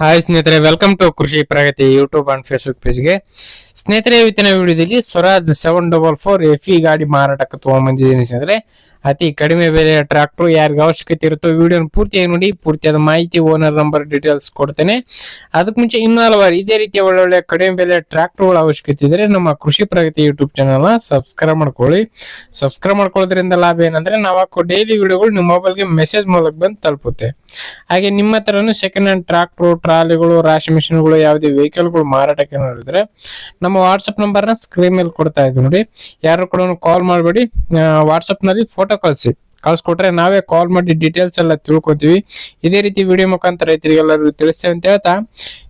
Hi ಸ್ನೇಹಿತರೆ welcome to Krishi Pragati YouTube and Facebook ಪೇಜ್ಗೆ ಸ್ನೇಹಿತರೆ, ಇವತ್ತಿನ ವಿಡಿಯೋದಲ್ಲಿ Swaraj seven double four F ಗಾಡಿ ಮಾರಾಟಕ್ಕೆ ತೊಗೊಂಬಂದಿದ್ದೀನಿ ಸ್ನೇಹಿತರೆ. ಅತಿ ಕಡಿಮೆ ಬೆಲೆ ಟ್ರಾಕ್ಟರ್ ಯಾರಿಗೆ ಅವಶ್ಯಕತೆ ಇರುತ್ತೋ ವಿಡಿಯೋನ ಪೂರ್ತಿಯಾಗಿ ನೋಡಿ ಪೂರ್ತಿಯಾದ ಮಾಹಿತಿ ಓನರ್ ನಂಬರ್ ಡೀಟೇಲ್ಸ್ ಕೊಡ್ತೇನೆ. ಅದಕ್ಕೆ ಮುಂಚೆ ಇನ್ನೂ ಹಲವಾರು ಇದೇ ರೀತಿಯ ಒಳ್ಳೊಳ್ಳೆ ಕಡಿಮೆ ಬೆಲೆ ಟ್ರಾಕ್ಟರ್ಗಳ ಅವಶ್ಯಕತೆ ಇದ್ರೆ ನಮ್ಮ ಕೃಷಿ ಪ್ರಗತಿ ಯೂಟ್ಯೂಬ್ ಚಾನಲ್ನ ಸಬ್ಸ್ಕ್ರೈಬ್ ಮಾಡ್ಕೊಳ್ಳಿ. ಸಬ್ಸ್ಕ್ರೈಬ್ ಮಾಡ್ಕೊಳ್ಳೋದ್ರಿಂದ ಲಾಭ ಏನಂದ್ರೆ ನಾವು ಹಾಕೋ ಡೈಲಿ ವಿಡಿಯೋಗಳು ನಿಮ್ಮ ಮೊಬೈಲ್ಗೆ ಮೆಸೇಜ್ ಮೂಲಕ ಬಂದು ತಲುಪುತ್ತೆ. ಹಾಗೆ ನಿಮ್ಮ ಹತ್ರನು ಸೆಕೆಂಡ್ ಹ್ಯಾಂಡ್ ಟ್ರಾಕ್ಟರ್ ಟ್ರಾಲಿಗಳು, ರಾಶಿ ಮಿಷಿನ್ಗಳು, ಯಾವುದೇ ವೆಹಿಕಲ್ಗಳು ಮಾರಾಟಕ್ಕೆ ನೋಡಿದ್ರೆ ನಮ್ಮ ವಾಟ್ಸಪ್ ನಂಬರ್ನ ಸ್ಕ್ರೀನ್ ಮೇಲೆ ಕೊಡ್ತಾ ಇದ್ದೀವಿ ನೋಡಿ. ಯಾರು ಕೂಡ ಕಾಲ್ ಮಾಡಬೇಡಿ. ವಾಟ್ಸಪ್ನಲ್ಲಿ ಫೋಟೋ ಕಳಿಸಿ. ಕಳ್ಸ್ಕೊಟ್ರೆ ನಾವೇ ಕಾಲ್ ಮಾಡಿ ಡೀಟೇಲ್ಸ್ ಎಲ್ಲ ತಿಳ್ಕೊತೀವಿ. ಇದೇ ರೀತಿ ವಿಡಿಯೋ ಮುಖಾಂತರ ರೈತರಿಗೆಲ್ಲರಿಗೂ ತಿಳಿಸ್ತೇವೆ ಅಂತ ಹೇಳ್ತಾ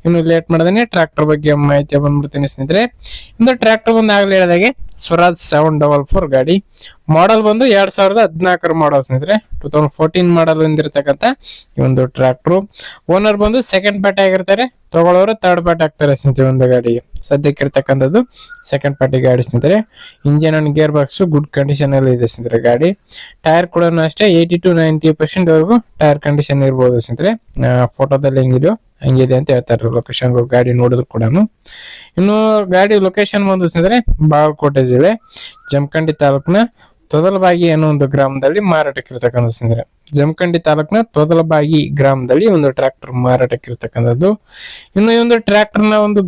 ಇನ್ನು ಲೇಟ್ ಮಾಡ್ದೇನೆ ಟ್ರಾಕ್ಟರ್ ಬಗ್ಗೆ ಮಾಹಿತಿ ಬಂದ್ಬಿಡ್ತೀನಿ ಸ್ನೇಹಿತರೆ. ಇಂದು ಟ್ರಾಕ್ಟರ್ ಬಂದು ಆಗ್ಲೇ ಹೇಳಿದಾಗೆ ಸ್ವರಾಜ್ ಸೆವೆನ್ ಡಬಲ್ ಫೋರ್ ಗಾಡಿ. ಮಾಡಲ್ ಬಂದು ಎರಡ್ ಸಾವಿರದ ಹದಿನಾಲ್ಕರ ಮಾಡಲ್ ಸ್ನೇಹಿತರೆ. ಟೂ ತೌಸಂಡ್ ಫೋರ್ಟೀನ್ ಮಾಡಲ್ ಹೊಂದಿರತಕ್ಕಂತ ಈ ಒಂದು ಟ್ರ್ಯಾಕ್ಟ್ರು ಓನರ್ ಬಂದು ಸೆಕೆಂಡ್ ಪಾರ್ಟಿ ಆಗಿರ್ತಾರೆ. ತಗೊಳ್ಳೋರು ಥರ್ಡ್ ಪಾರ್ಟಿ ಆಗ್ತಾರೆ ಸ್ನೇಹಿತರೆ ಒಂದು ಗಾಡಿಗೆ. ಸದ್ಯಕ್ಕೆ ಇರ್ತಕ್ಕಂಥದ್ದು ಸೆಕೆಂಡ್ ಪಾರ್ಟಿ ಗಾಡಿ ಸ್ನೇಹಿತರೆ. Engine and gear box good condition ಅಲ್ಲಿ ಇದೆ ಸ್ನೇಹಿತರೆ ಗಾಡಿ. ಟೈರ್ ಕೂಡ ಅಷ್ಟೇ ಏಯ್ಟಿ ಟು ನೈಂಟಿ ಪರ್ಸೆಂಟ್ ವರೆಗೂ ಟೈರ್ ಕಂಡೀಷನ್ ಇರ್ಬೋದು ಸ್ನೇಹಿತರೆ. ಫೋಟೋದಲ್ಲಿ ಹೆಂಗಿದೆಯೋ ಹಂಗಿದೆ ಅಂತ ಹೇಳ್ತಾರೆ ಲೊಕೇಶನ್ ಗಾಡಿ ನೋಡಿದ್ರು ಕೂಡ ಇನ್ನು ಗಾಡಿ ಲೊಕೇಶನ್ ಬಂದು ಸ್ನೇಹಿತರೆ ಬಾಗಲಕೋಟೆ ಜಿಲ್ಲೆ, ಜಮಖಂಡಿ ತಾಲೂಕಿನ ತೊದಲಬಾಗಿ ಅನ್ನೋ ಒಂದು ಗ್ರಾಮದಲ್ಲಿ ಮಾರಾಟಕ್ಕಿರ್ತಕ್ಕಂಥ ಸ್ನೇಹಿತರೆ ಜಮಖಂಡಿ ತಾಲೂಕಿನ ತೊದಲಬಾಗಿ ಗ್ರಾಮದಲ್ಲಿ ಒಂದು ಟ್ರ್ಯಾಕ್ಟರ್ ಮಾರಾಟಕ್ಕಿರ್ತಕ್ಕಂಥದ್ದು. ಇನ್ನು ಈ ಒಂದು ಟ್ರ್ಯಾಕ್ಟರ್ನ ಒಂದು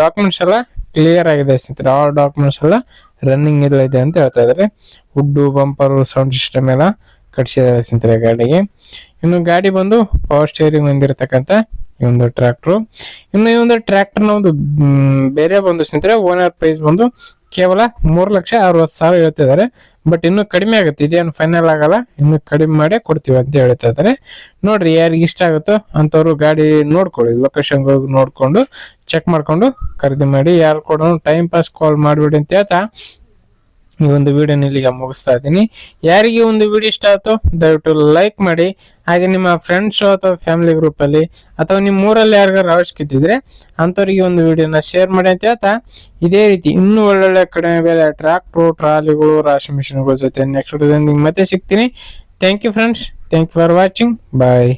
ಡಾಕ್ಯುಮೆಂಟ್ಸ್ ಎಲ್ಲ ಕ್ಲಿಯರ್ ಆಗಿದೆ ಸ್ನೇಹಿತರೆ ಆ ಡಾಕ್ಯುಮೆಂಟ್ಸ್ ಎಲ್ಲ ರನ್ನಿಂಗ್ ಎಲ್ಲ ಇದೆ ಅಂತ ಹೇಳ್ತಾ ಇದ್ದಾರೆ ವುಡ್ಡು ಬಂಪರು ಸೌಂಡ್ ಸಿಸ್ಟಮ್ ಎಲ್ಲ ಕಟ್ಸಿದ್ದಾರೆ ಸ್ನೇಹಿತರೆ ಗಾಡಿಗೆ. ಇನ್ನು ಗಾಡಿ ಬಂದು ಪವರ್ ಸ್ಟೇರಿಂಗ್ ಹೊಂದಿರತಕ್ಕಂಥ ಈ ಒಂದು ಟ್ರ್ಯಾಕ್ಟರ್ ಇನ್ನು ಈ ಒಂದು ಟ್ರ್ಯಾಕ್ಟರ್ನ ಒಂದು ಬೇರೆ ಬಂದು ಸ್ನೇಹಿತರೆ ಓನರ್ ಪ್ರೈಸ್ ಬಂದು ಕೇವಲ ಮೂರು ಲಕ್ಷ ಅರವತ್ತು ಸಾವಿರ ಹೇಳ್ತಿದ್ದಾರೆ ಬಟ್ ಇನ್ನು ಕಡಿಮೆ ಆಗುತ್ತೆ, ಇದೇನು ಫೈನಲ್ ಆಗಲ್ಲ. ಇನ್ನು ಕಡಿಮೆ ಮಾಡೇ ಕೊಡ್ತೀವಿ ಅಂತ ಹೇಳ್ತಾ ಇದ್ದಾರೆ. ನೋಡ್ರಿ, ಯಾರಿಗೆ ಇಷ್ಟ ಆಗುತ್ತೋ ಅಂಥವ್ರು ಗಾಡಿ ನೋಡ್ಕೊಳ್ಳಿ ಲೊಕೇಶನ್ ಹೋಗಿ ನೋಡ್ಕೊಂಡು ಚೆಕ್ ಮಾಡ್ಕೊಂಡು ಖರೀದಿ ಮಾಡಿ. ಯಾರು ಕೂಡ ಟೈಮ್ ಪಾಸ್ ಕಾಲ್ ಮಾಡಿಬಿಡಿ ಅಂತ ಹೇಳ್ತಾ ಈ ಒಂದು ವಿಡಿಯೋನ ಇಲ್ಲಿಗೆ ಮುಗಿಸ್ತಾ ಇದ್ದೀನಿ. ಯಾರಿಗೆ ಒಂದು ವಿಡಿಯೋ ಇಷ್ಟ ಆಯ್ತು ದಯವಿಟ್ಟು ಲೈಕ್ ಮಾಡಿ. ಹಾಗೆ ನಿಮ್ಮ ಫ್ರೆಂಡ್ಸ್ ಅಥವಾ ಫ್ಯಾಮಿಲಿ ಗ್ರೂಪ್ ಅಲ್ಲಿ ಅಥವಾ ನಿಮ್ಮ ಊರಲ್ಲಿ ಯಾರಿಗಾರು ಅವಶ್ಯಕತೆ ಅಂಥವ್ರಿಗೆ ಒಂದು ವಿಡಿಯೋನ ಶೇರ್ ಮಾಡಿ ಅಂತ ಹೇಳ್ತಾ. ಇದೇ ರೀತಿ ಇನ್ನೂ ಒಳ್ಳೊಳ್ಳೆ ಕಡಿಮೆ ಬೆಲೆ ಟ್ರ್ಯಾಕ್ಟ್ರು ಟ್ರಾಲಿಗಳು, ರಾಶಿ ಮಿಷಿನ್ಗಳ ಜೊತೆ ನೆಕ್ಸ್ಟ್ ಮತ್ತೆ ಸಿಗ್ತೀನಿ. Thank you friends thank you for watching bye